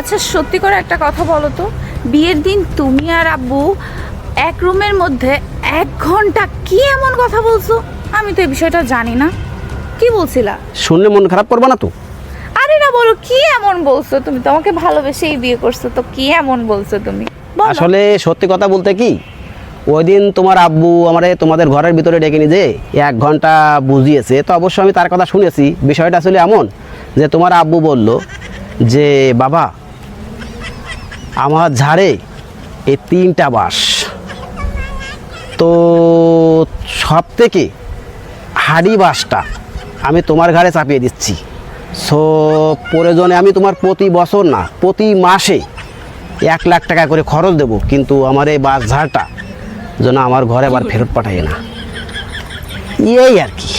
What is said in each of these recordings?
আচ্ছা সত্যি করে একটা কথা বলো তো। বিয়ের দিন তুমি আর আব্বু এক রুমের মধ্যে এক ঘণ্টা কি এমন কথা বলছো? আমি তো এই বিষয়টা জানি না। কি বলছিলা? শুনলে মন খারাপ করবে না তো? আরে না বলো কি এমন বলছো তুমি? তোমাকে ভালোবেসেই বিয়ে করছ তো কি এমন বলছো তুমি? বলো। আসলে সত্যি কথা বলতে কি ওই দিন তোমার আব্বু আমারে তোমাদের ঘরের ভিতরে ডেকে নিয়ে যে এক ঘণ্টা বুঝিয়েছে। তো অবশ্য আমি তার কথা শুনেছি। বিষয়টা আসলে এমন যে তোমার আব্বু বলল যে বাবা আমার ঝাড়ে এই তিনটা বাস তো সব থেকে হাড়ি বাসটা আমি তোমার ঘাড়ে চাপিয়ে দিচ্ছি। সো প্রয়োজনে আমি তোমার প্রতি বছর না প্রতি মাসে এক লাখ টাকা করে খরচ দেবো কিন্তু আমার এই বাস ঝাড়টা যেন আমার ঘরে আবার ফেরত পাঠায় না। এই আর কি।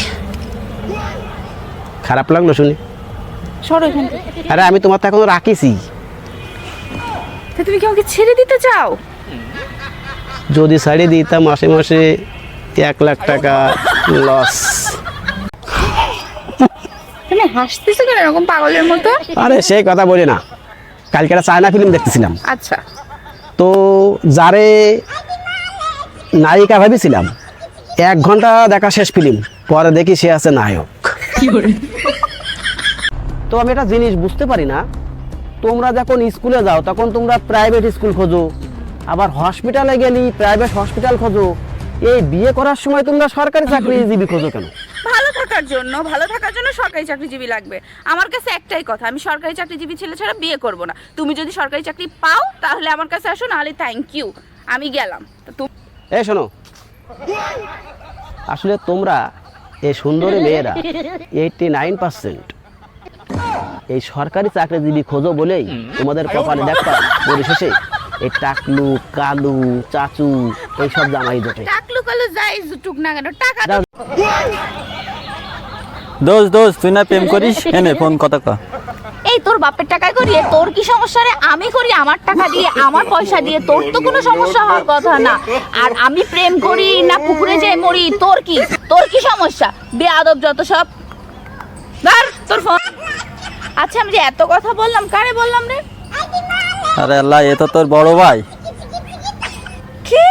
খারাপ লাগল শুনে? আরে আমি তোমার তো এখনও রাখিছি। তা তুমি কি আমাকে ছেড়ে দিতে চাও? যদি ছাড়িয়ে দিতাম মাসে মাসে এক লাখ টাকা লস তুমি হাসতেছো কেন এরকম পাগলের মতো? আরে সেই কথা বলি না। কালকে একটা চায়না ফিল্ম দেখতেছিলাম। আচ্ছা। তো যারে নায়িকা ভেবেছিলাম এক ঘণ্টা দেখা শেষ ফিল্ম পরে দেখি সে আছে নায়ক। তো আমি একটা জিনিস বুঝতে পারি না তোমরা যখন স্কুলে যাও তখন তোমরা প্রাইভেট স্কুল খোঁজো। আবার হসপিটালে গেলি প্রাইভেট হসপিটাল খোঁজো। এই বিয়ে করার সময় তোমরা সরকারি চাকরিজীবী খোঁজো কেন? ভালো থাকার জন্য ভালো থাকার জন্য সরকারি চাকরিজীবী লাগবে। আমার কাছে একটাই কথা আমি সরকারি চাকরিজীবী ছেলে ছাড়া বিয়ে করব না। তুমি যদি সরকারি চাকরি পাও তাহলে আমার কাছে আসো নাহলে থ্যাংক ইউ আমি গেলাম। তো তুমি শোনো। আসলে তোমরা এই সুন্দরী মেয়েরা এইটটি নাইন পার্সেন্ট এই সরকারি চাকরিজীবী খোঁজো বলেই তোমাদের কপালে দেখতাম পরিশেষে এই টাকলু কালু চাচু এইসব জামাই জোটে। টাকলু কালো যাই টুক না কেন টাকা দাও। দোষ দোষ তুই না প্রেম করিস? এনে ফোন কথা ক। এই তোর বাপের টাকায় করি তোর কি সমস্যা রে? আমি করি আমার টাকা দিয়ে আমার পয়সা দিয়ে তোর তো কোনো সমস্যা হওয়ার কথা না। আর আমি প্রেম করি না পুকুরে যাই মরি তোর কি? তোর কি সমস্যা? বেয়াদব যত সব। ধর তোর ফোন। আচ্ছা আমি যে এত কথা বললাম কারে বললাম রে? আরে আল্লাহ এ তো তোর বড় ভাই। কি?